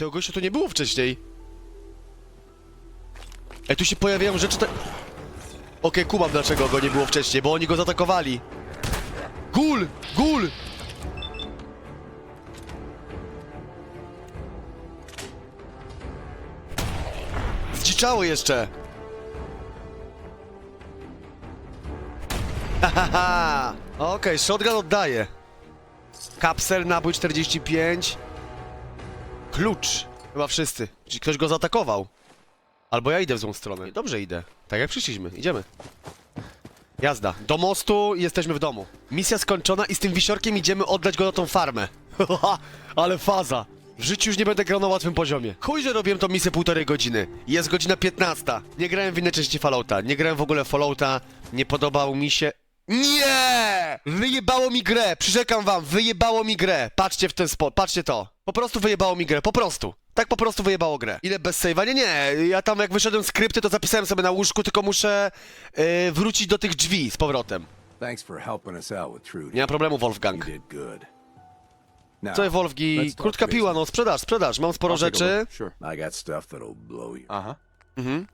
tego gościa tu nie było wcześniej. Ej, tu się pojawiają rzeczy tak... Okej, kumam dlaczego go nie było wcześniej, bo oni go zaatakowali. Gul! Gul! Zdziczało jeszcze! Hahaha! Okej, shotgun oddaje. Kapsel, nabój 45. Klucz. Chyba wszyscy. Czyli ktoś go zaatakował. Albo ja idę w złą stronę. Dobrze idę. Tak jak przyszliśmy. Idziemy. Jazda. Do mostu i jesteśmy w domu. Misja skończona i z tym wisiorkiem idziemy oddać go na tą farmę. Ale faza. W życiu już nie będę grał na łatwym poziomie. Chuj, że robiłem tą misję półtorej godziny. Jest godzina 15. Nie grałem w innej części Fallouta. Nie grałem w ogóle Fallouta. Nie podobał mi się... Nie! Wyjebało mi grę, przyrzekam wam, wyjebało mi grę. Patrzcie w ten spot, patrzcie to. Po prostu wyjebało mi grę, po prostu. Tak po prostu wyjebało grę. Ile bez save'a? Nie, nie, ja tam jak wyszedłem z skrypty, to zapisałem sobie na łóżku, tylko muszę yy, wrócić do tych drzwi z powrotem. Thanks for helping us out with Trudy. Nie ma problemu, You Wolfgang. did good. Now, Co Wolfgi? let's talk Krótka piła, no sprzedaż, sprzedaż. Mam sporo rzeczy. Sure. I got stuff that'll blow you. Huh. Mhm.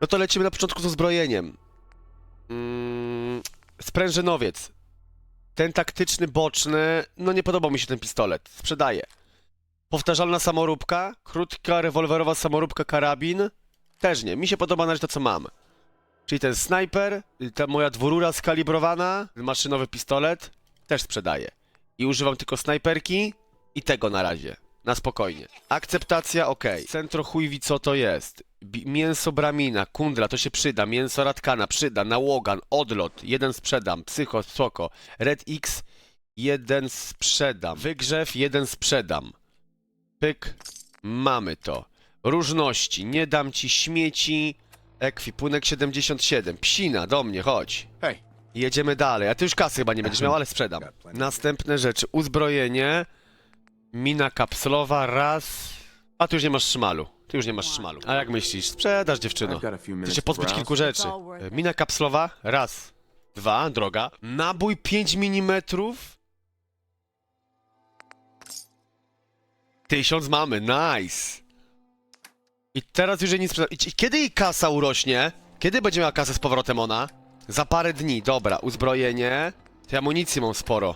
No to lecimy na początku z uzbrojeniem. Mm, sprężynowiec. Ten taktyczny, boczny, no nie podobał mi się ten pistolet. Sprzedaję. Powtarzalna samoróbka, krótka, rewolwerowa samoróbka, karabin. Też nie, mi się podoba na razie to, co mam. Czyli ten snajper, y, ta moja dwurura skalibrowana, maszynowy pistolet, też sprzedaję. I używam tylko snajperki i tego na razie. Na spokojnie. Akceptacja, ok. Centro chujwi, co to jest? Bi mięso bramina, kundla, to się przyda. Mięso radkana, przyda. Nałogan, odlot, jeden sprzedam. Psycho, spoko. Red X, jeden sprzedam. Wygrzew, jeden sprzedam. Pyk, mamy to. Różności, nie dam ci śmieci. Ekwipunek 77. Psina, do mnie, chodź. Hey, Jedziemy dalej. A ty już kasy chyba nie będziesz miał, ale sprzedam. Następne rzeczy. Uzbrojenie. Mina kapslowa, raz. A ty już nie masz szmalu. Ty już nie masz szmalu. A jak myślisz? Sprzedasz dziewczyno. Chcę się pozbyć kilku rzeczy. E, Mina kapslowa, raz. Dwa, droga. Nabój 5 mm. Tysiąc mamy, nice. I teraz już jej nie sprzedam. I i kiedy jej kasa urośnie? Kiedy będzie miała kasę z powrotem ona? Za parę dni, dobra. Uzbrojenie. Tej amunicji mam sporo.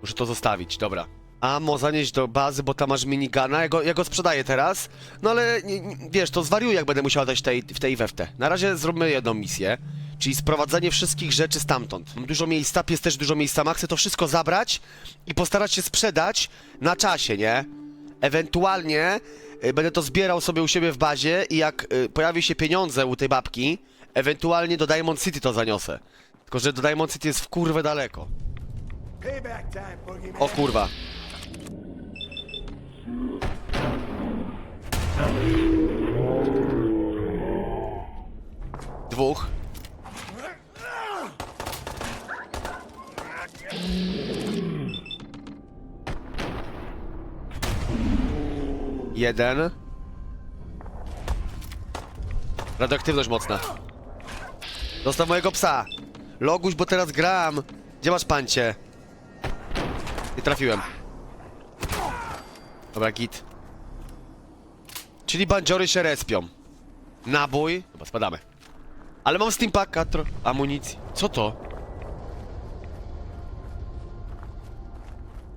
Muszę to zostawić, dobra. Amo zanieść do bazy, bo tam masz minigana. Ja go, ja go sprzedaję teraz. No ale nie, nie, wiesz, to zwariuję, jak będę musiał dać tej, w tej i we w te. Na razie zróbmy jedną misję. Czyli sprowadzenie wszystkich rzeczy stamtąd. Mam dużo miejsca, pies też dużo miejsca ma. Chcę to wszystko zabrać i postarać się sprzedać na czasie, nie? Ewentualnie y, będę to zbierał sobie u siebie w bazie i jak y, pojawi się pieniądze u tej babki, ewentualnie do Diamond City to zaniosę. Tylko, że do Diamond City jest w kurwę daleko. O kurwa. Dwóch. Jeden. Radioaktywność mocna. Zostaw mojego psa. Loguś, bo teraz gram. Gdzie masz pancie? Nie trafiłem. Dobra, git. Czyli bandziory się respią. Nabój. Chyba spadamy. Ale mam steampacka, tro... amunicji. Co to?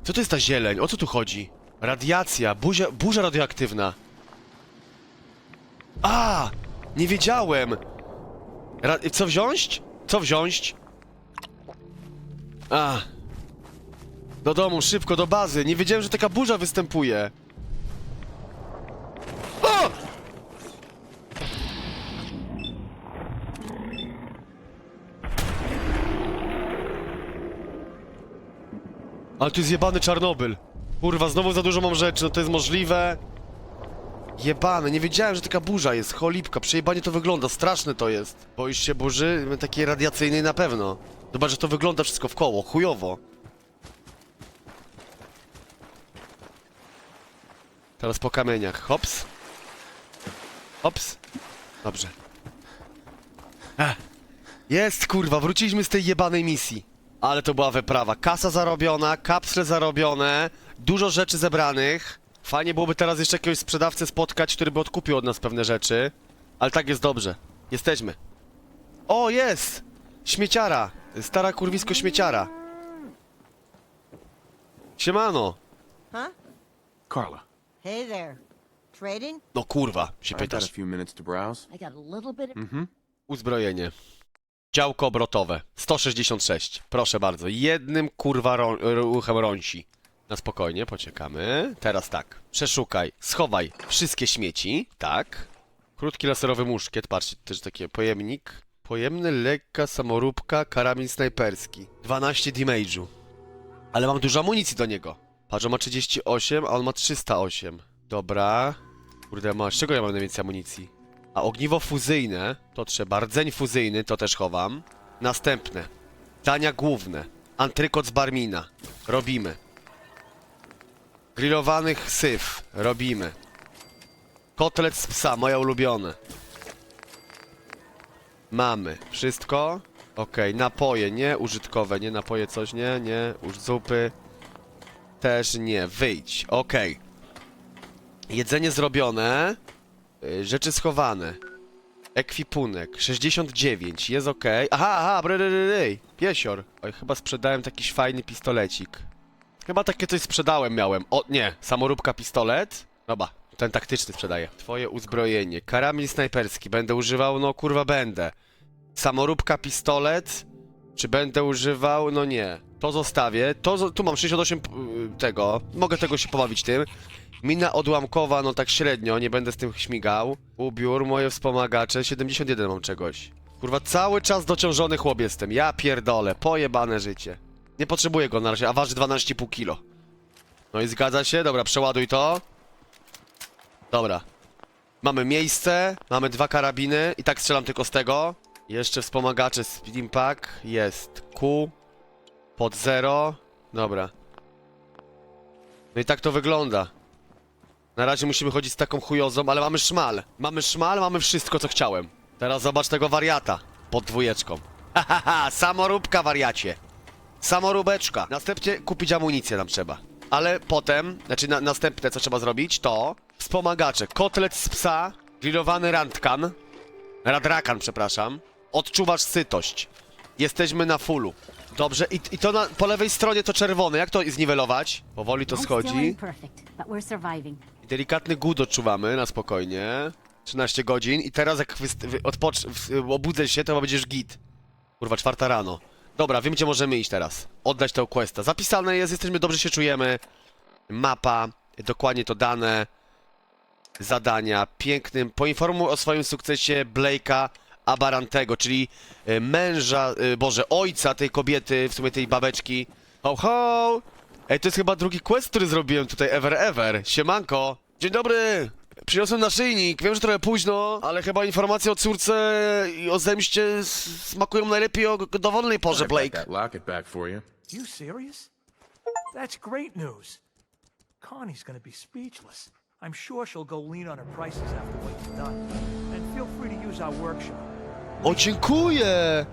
Co to jest ta zieleń? O co tu chodzi? Radiacja, buzia, burza radioaktywna. A! Nie wiedziałem! Ra co wziąć? Co wziąć? A! Do domu, szybko, do bazy. Nie wiedziałem, że taka burza występuje. O! Ale tu jest jebany Czarnobyl. Kurwa, znowu za dużo mam rzeczy, no to jest możliwe. Jebane, nie wiedziałem, że taka burza jest. Cholipka, przejebanie to wygląda, straszne to jest. Boisz się burzy? Takiej radiacyjnej na pewno. Zobacz, że to wygląda wszystko w koło, chujowo. Teraz po kamieniach. Hops. Hops. Dobrze. Ech. Jest, kurwa, wróciliśmy z tej jebanej misji. Ale to była wyprawa. Kasa zarobiona, kapsle zarobione, dużo rzeczy zebranych. Fajnie byłoby teraz jeszcze jakiegoś sprzedawcę spotkać, który by odkupił od nas pewne rzeczy. Ale tak jest dobrze. Jesteśmy. O, jest! Śmieciara! Stara kurwisko śmieciara. Siemano! Huh? Carla, Hey there. Trading? No kurwa, się I've got a pytasz. few minutes to browse. I got a little bit of... Uzbrojenie. Działko obrotowe. 166. Proszę bardzo. Jednym kurwa rą ruchem rąsi. Na spokojnie, poczekamy. Teraz tak. Przeszukaj. Schowaj wszystkie śmieci. Tak. Krótki laserowy muszkiet. Patrzcie, też takie pojemnik. Pojemny, lekka samoróbka, karabin snajperski. 12 damage'u. Ale mam dużo amunicji do niego. Patrz, on ma 38, a on ma 308. Dobra. Kurde, ma. Z czego ja mam najwięcej amunicji? A ogniwo fuzyjne to trzeba. Rdzeń fuzyjny to też chowam. Następne. Dania główne. Antrykot z barmina. Robimy. Grillowanych syf. Robimy. Kotlet z psa, moje ulubione. Mamy. Wszystko? Okej, napoje, nie. Użytkowe, nie. Napoje coś, nie. Nie. Już zupy. Też nie. Wyjdź. Okej. Jedzenie zrobione. Y, Rzeczy schowane. Ekwipunek 69, jest ok. Aha, aha, bryryryry. Piesior. Oj, chyba sprzedałem taki fajny pistolecik. Chyba takie coś sprzedałem miałem. O, nie, samoróbka pistolet. Dobra, ten taktyczny sprzedaję. Twoje uzbrojenie. Karabin snajperski. Będę używał? No kurwa będę. Samoróbka pistolet. Czy będę używał? No nie. To zostawię. To, tu mam 68 p- y, tego. Mogę tego się pobawić tym. Mina odłamkowa, no tak średnio, nie będę z tym śmigał. Ubiór, moje wspomagacze, 71 mam czegoś. Kurwa, cały czas dociążony chłop jestem. Ja pierdolę, pojebane życie. Nie potrzebuję go na razie, a waży 12,5 kilo. No i zgadza się? Dobra, przeładuj to. Dobra. Mamy miejsce, mamy dwa karabiny i tak strzelam tylko z tego. Jeszcze wspomagacze Speeding Pack, jest Q, pod zero. Dobra. No i tak to wygląda. Na razie musimy chodzić z taką chujozą, ale mamy szmal. Mamy szmal, mamy wszystko, co chciałem. Teraz zobacz tego wariata. Pod dwójeczką. Hahaha, samoróbka wariacie. Samoróbeczka. Następnie kupić amunicję nam trzeba. Ale potem, znaczy na, następne, co trzeba zrobić, to wspomagacze. Kotlet z psa, grillowany randkan, radrakan, przepraszam. Odczuwasz sytość. Jesteśmy na fullu. Dobrze, i, i to na, po lewej stronie to czerwone. Jak to zniwelować? Powoli to schodzi. I Delikatny głód odczuwamy na spokojnie. 13 godzin i teraz jak wyst- wy- odpocz- w- obudzę się, to będziesz git. Kurwa, czwarta rano. Dobra, wiem gdzie możemy iść teraz. Oddać tę questa. Zapisane jest, jesteśmy, dobrze się czujemy. Mapa, dokładnie to dane. Zadania, pięknym. Poinformuj o swoim sukcesie Blake'a Abarantego, czyli y, męża, y, boże, ojca tej kobiety, w sumie tej babeczki. Ho, ho! Ej, to jest chyba drugi quest, który zrobiłem tutaj ever, ever. Siemanko! Dzień dobry! Przyniosłem naszyjnik, wiem, że trochę późno, ale chyba informacje o córce i o zemście smakują najlepiej o dowolnej porze, Blake. that locket back for you. You serious? That's great news. Connie's gonna be speechless. I'm sure she'll go lean on her prices after what you've done. And feel free to use our workshop. O, dziękuję!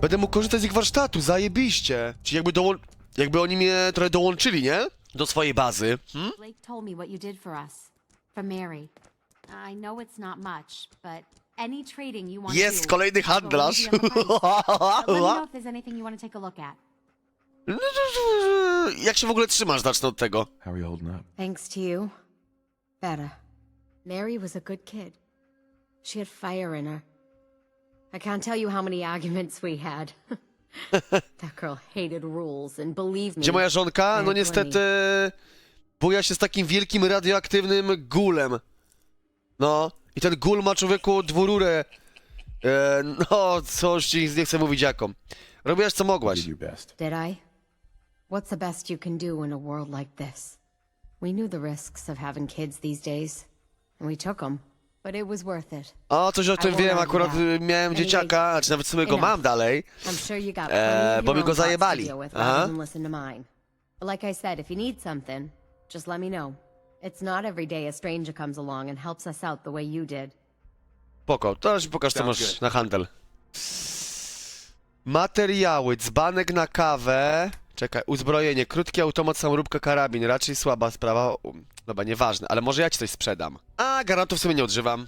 Będę mógł korzystać z ich warsztatu, zajebiście. Czyli jakby dołą... jakby oni mnie trochę dołączyli, nie? Do swojej bazy. Hmm? Blake told me what you did for us, for Mary. I know it's not much, but any trading you want to Jest do, kolejny will handlarz. easy on the price. But let me know if there's anything you want to take a look at. Jak się w ogóle trzymasz? Zacznę od tego. How are you holding up? Thanks to you. Better. Mary was a good kid. She had fire in her. I can't tell you how many arguments we had. that girl hated rules, and believe me. Gdzie moja żonka? No niestety... Buja się z takim wielkim radioaktywnym gulem. No. I ten gul ma człowieku dwururę. E, no, coś ci nie chcę mówić jaką. Robiłaś co mogłaś. Did your best. Did I? What's the best you can do in a world like this? We knew the risks of having kids these days, and we took them, but it was worth it. O, coś o tym wiem, akurat that. y, miałem Anyway, dzieciaka, a czy nawet w sumie go enough. mam dalej. I'm sure you got Eh, plenty of bo your mi own go thoughts to zajebali. deal with Aha. rather than listen to mine. But like I said, if you need something, just let me know. It's not every day a stranger comes along and helps us out the way you did. Spoko, to ci pokaż co Sounds masz good. na handel. Materiały, dzbanek na kawę, Czekaj, uzbrojenie, krótki automat, samoróbka, karabin, raczej słaba sprawa. Dobra, nieważne, ale może ja ci coś sprzedam. A, granatów w sumie nie odżywam.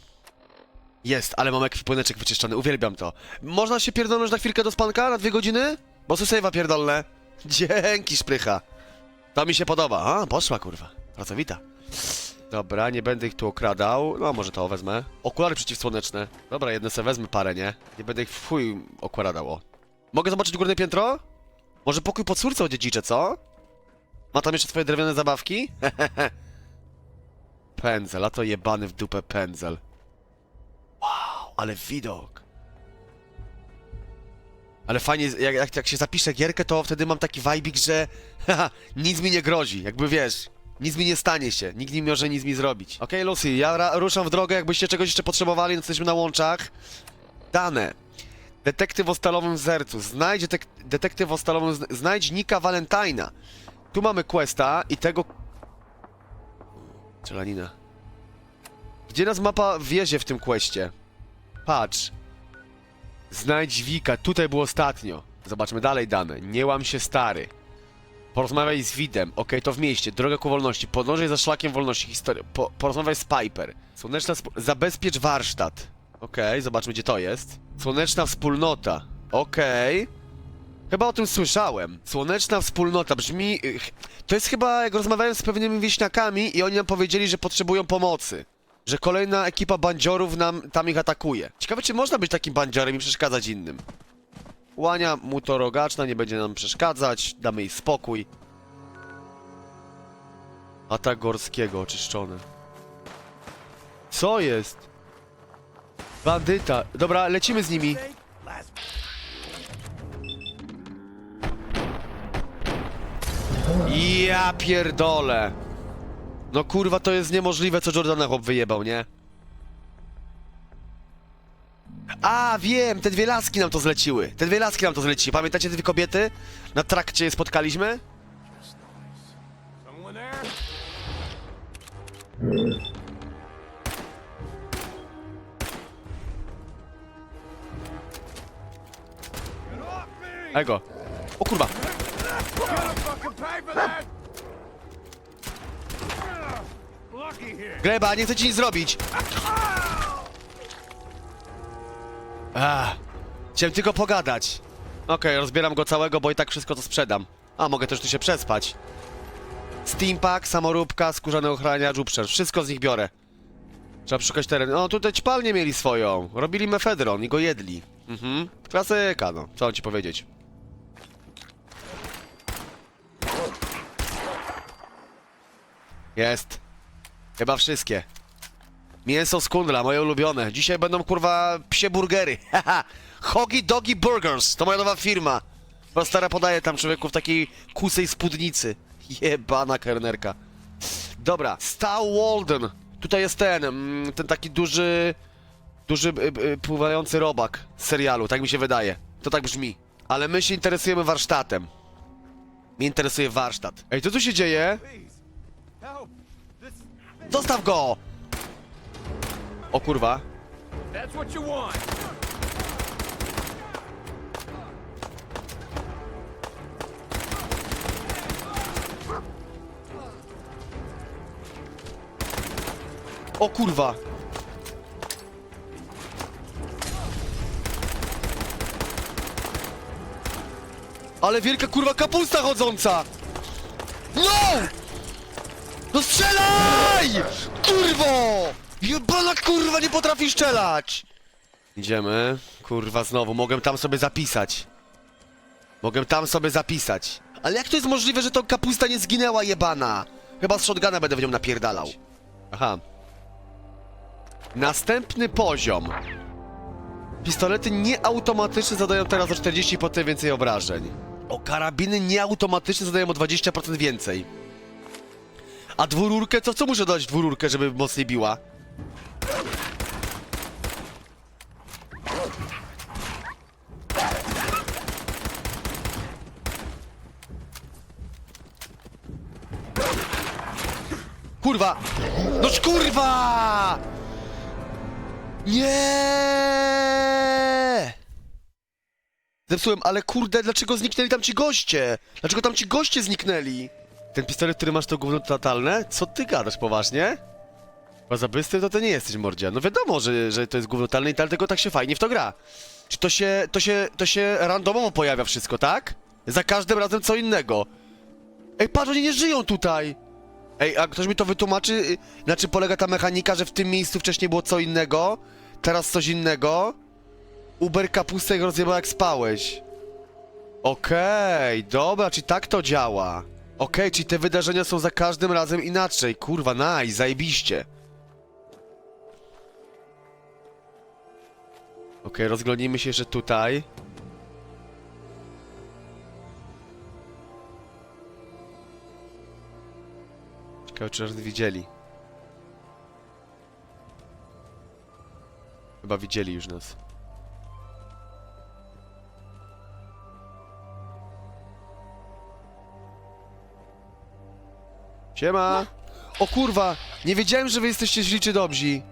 Jest, ale mam ekwipuneczek wyczyszczony, uwielbiam to. Można się pierdolnąć na chwilkę do spanka, na dwie godziny? Bo su save'a pierdolne. Dzięki, szprycha. To mi się podoba. A, poszła, kurwa. Pracowita. Dobra, nie będę ich tu okradał. No, może to wezmę. Okulary przeciwsłoneczne. Dobra, jedne se wezmę parę, nie? Nie będę ich w chuj okładał. o. Mogę zobaczyć górne piętro? Może pokój pod córcą dziedzicze, co? Ma tam jeszcze swoje drewniane zabawki? pędzel, a to jebany w dupę pędzel. Wow, ale widok. Ale fajnie, jak, jak, jak się zapisze gierkę, to wtedy mam taki vibik, że haha, nic mi nie grozi, jakby wiesz, nic mi nie stanie się, nikt nie może nic mi zrobić. Okej, Lucy, ja ruszam w drogę, jakbyście czegoś jeszcze potrzebowali, no jesteśmy na łączach. Dane. Detektyw o stalowym zercu. Znajdź detek detektyw o stalowym... zn- Znajdź Nika Valentina. Tu mamy questa i tego... Czelanina. Gdzie nas mapa wiezie w tym questie? Patrz. Znajdź Wika. Tutaj było ostatnio. Zobaczmy dalej dane. Nie łam się stary. Porozmawiaj z Widem. Okej, to w mieście. Droga ku wolności. Podążaj za szlakiem wolności. Historia. Po, porozmawiaj z Piper. Słoneczna... Zabezpiecz warsztat. Okej, zobaczmy gdzie to jest. Słoneczna wspólnota. Okej. Chyba o tym słyszałem. Słoneczna wspólnota brzmi... To jest chyba jak rozmawiałem z pewnymi wieśniakami i oni nam powiedzieli, że potrzebują pomocy. Że kolejna ekipa bandziorów nam tam ich atakuje. Ciekawe, czy można być takim bandziorem i przeszkadzać innym. Łania mu to rogaczna, nie będzie nam przeszkadzać, damy jej spokój. Atak Gorskiego oczyszczony. Co jest? Bandyta. Dobra, lecimy z nimi. Ja pierdolę. No kurwa, to jest niemożliwe, co Jordana chłop wyjebał, nie? A, wiem, te dwie laski nam to zleciły. Te dwie laski nam to zleciły. Pamiętacie te dwie kobiety? Na trakcie je spotkaliśmy? Ego. O kurwa. Gleba, nie chcę ci nic zrobić. Ah, chciałem tylko pogadać. Okej, rozbieram go całego, bo i tak wszystko to sprzedam. A, mogę też tu się przespać. Steampack, samoróbka, skórzany ochraniacz, uprzedz. Wszystko z nich biorę. Trzeba przeszukać teren. O, tutaj ćpalnię mieli swoją. Robili mefedron i go jedli. Mhm. Klasyka, no. Co ci powiedzieć? Jest. Chyba wszystkie. Mięso z kundla, moje ulubione. Dzisiaj będą kurwa psie burgery. Haha. Hogi Dogi Burgers. To moja nowa firma. Bo stara podaje tam człowieku w takiej kusej spódnicy. Jebana kernerka. Dobra, Star Walden. Tutaj jest ten, mm, ten taki duży, duży y, y, pływający robak z serialu, tak mi się wydaje. To tak brzmi. Ale my się interesujemy warsztatem. Mnie interesuje warsztat. Ej, co tu się dzieje? Zostaw go! O kurwa. O kurwa. Ale wielka kurwa kapusta chodząca! No! No strzelaj! Kurwo! Jebana kurwa nie potrafi strzelać! Idziemy. Kurwa znowu, mogę tam sobie zapisać. Mogę tam sobie zapisać. Ale jak to jest możliwe, że to kapusta nie zginęła jebana? Chyba z shotguna będę w nią napierdalał. Aha. Następny poziom. Pistolety nieautomatyczne zadają teraz o 40% więcej obrażeń. O karabiny nieautomatyczne zadają o 20% więcej. A dwururkę, to co muszę dodać dwururkę, żeby mocniej biła? Kurwa! No kurwa! Nie! Zepsułem, ale kurde, dlaczego zniknęli tam ci goście? Dlaczego tam ci goście zniknęli? Ten pistolet, który masz, to gówno totalne? Co ty gadasz, poważnie? Chyba za to ty nie jesteś, mordzia. No wiadomo, że, że to jest gówno totalne i dlatego tak się fajnie w to gra. Czy to się, to się, to się randomowo pojawia wszystko, tak? Za każdym razem co innego. Ej, patrz, oni nie żyją tutaj! Ej, a ktoś mi to wytłumaczy? y, Na czym polega ta mechanika, że w tym miejscu wcześniej było co innego, teraz coś innego? Uber kapustę jak rozjebał jak spałeś. Okej, dobra, czyli tak to działa. Okej, czyli te wydarzenia są za każdym razem inaczej. Kurwa, nice, zajebiście. Okej, rozglądnijmy się jeszcze tutaj. Ciekawe, czy nas widzieli. Chyba widzieli już nas. Siema! O kurwa! Nie wiedziałem, że wy jesteście źli czy dobrzy.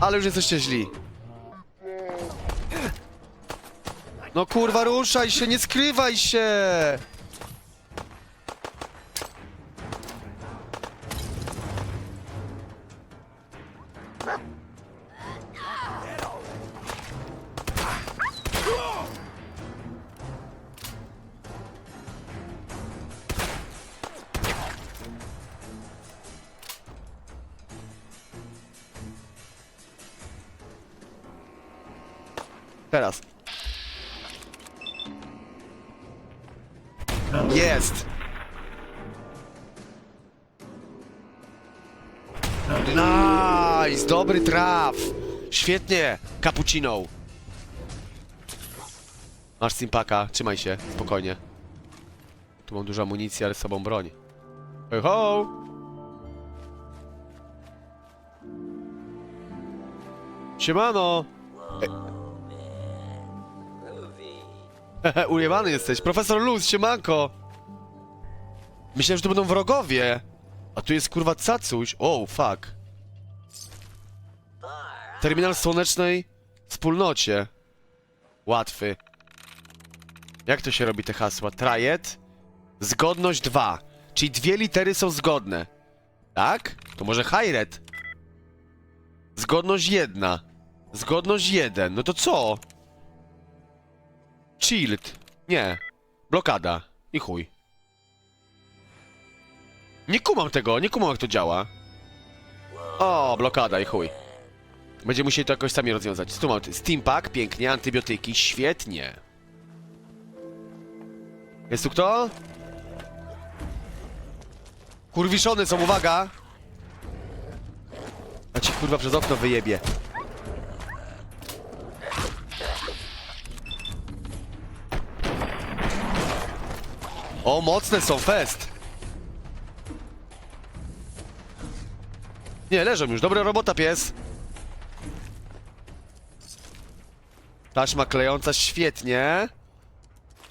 Ale już jesteście źli. No kurwa, ruszaj się, nie skrywaj się! Teraz. Jest! Nice! Dobry traf! Świetnie! Cappuccino! Masz simpaka, trzymaj się, spokojnie. Tu mam dużo amunicji, ale z sobą broń. Hej ho! Siemano! Hehe, ujebany jesteś. Profesor Luz, siemanko! Myślałem, że to będą wrogowie. A tu jest kurwa cacuś. Oh, fuck. Terminal słonecznej wspólnocie. Łatwy. Jak to się robi te hasła? Trajet? Zgodność 2. Czyli dwie litery są zgodne. Tak? To może Hired? Zgodność 1. Zgodność 1. No to co? Chilled. Nie. Blokada. I chuj. Nie kumam tego, nie kumam jak to działa. O, blokada i chuj. Będziemy musieli to jakoś sami rozwiązać. Tu mam Steam Pack, pięknie, antybiotyki, świetnie. Jest tu kto? Kurwiszony są, uwaga! A ci kurwa przez okno wyjebie. O, mocne są, fest! Nie, leżą już, dobra robota, pies! Taśma klejąca, świetnie.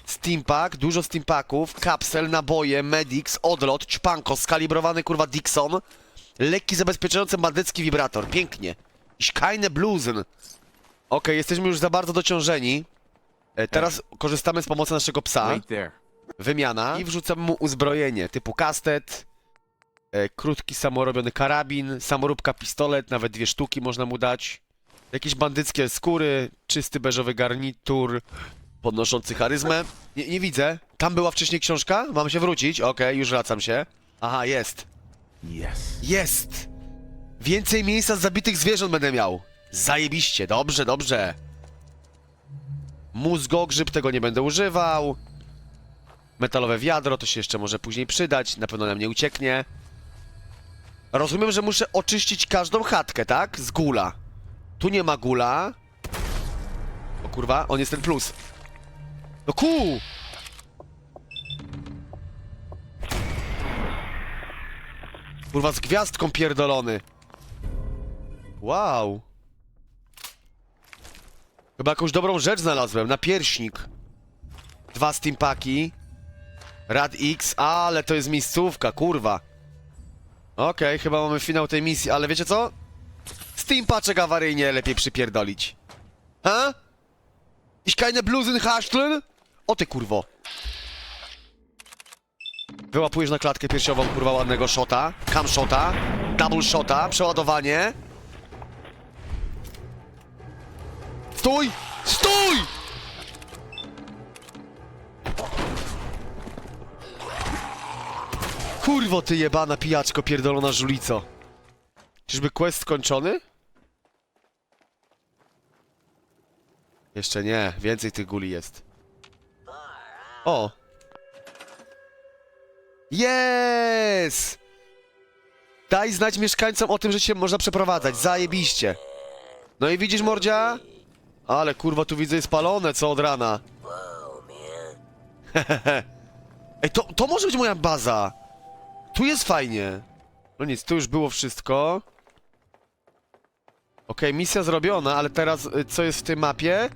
Steampack, dużo steampacków, kapsel, naboje, medics, odlot, ćpanko, skalibrowany kurwa Dixon. Lekki zabezpieczający bandycki wibrator, pięknie. Iś keine bluzen. Okej, jesteśmy już za bardzo dociążeni. E, teraz korzystamy z pomocy naszego psa. Wymiana. I wrzucam mu uzbrojenie typu kastet, e, krótki samorobiony karabin, samoróbka pistolet, nawet dwie sztuki można mu dać. Jakieś bandyckie skóry, czysty beżowy garnitur, podnoszący charyzmę. Nie, nie widzę. Tam była wcześniej książka? Mam się wrócić? Okej, już wracam się. Aha, jest. Yes. Jest! Więcej miejsca z zabitych zwierząt będę miał. Zajebiście, dobrze, dobrze. Mózgogrzyb tego nie będę używał. Metalowe wiadro, to się jeszcze może później przydać, na pewno nam nie ucieknie. Rozumiem, że muszę oczyścić każdą chatkę, tak? Z gula. Tu nie ma gula. O kurwa, on jest ten plus. No ku! Kurwa, z gwiazdką pierdolony. Wow. Chyba jakąś dobrą rzecz znalazłem. Napierśnik. Dwa steampaki. Rad X, ale to jest miejscówka, kurwa. Okej, chyba mamy finał tej misji, ale wiecie co? Steam paczek awaryjnie lepiej przypierdolić. Ha? Ich keine Blusen haszteln? O ty kurwo. Wyłapujesz na klatkę piersiową kurwa ładnego shota, cam shota, double shota, przeładowanie. Stój! Stój! Kurwo ty jebana pijaczko pierdolona żulico. Czyżby quest skończony? Jeszcze nie, więcej tych guli jest. O! Yes! Daj znać mieszkańcom o tym, że się można przeprowadzać, zajebiście. No i widzisz, mordzia? Ale kurwa, tu widzę jest spalone, co od rana. Ej, to, to może być moja baza. Tu jest fajnie. No nic, tu już było wszystko. Okej, misja zrobiona, ale teraz y, co jest w tej mapie?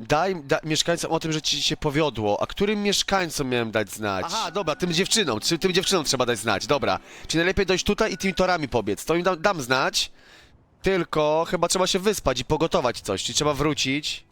Daj, da, mieszkańcom o tym, że ci się powiodło. A którym mieszkańcom miałem dać znać? Aha, dobra, tym dziewczynom. Czy tym dziewczynom trzeba dać znać, dobra. Czyli najlepiej dojść tutaj i tymi torami pobiec. To im dam znać. Tylko chyba trzeba się wyspać i pogotować coś. Czyli trzeba wrócić.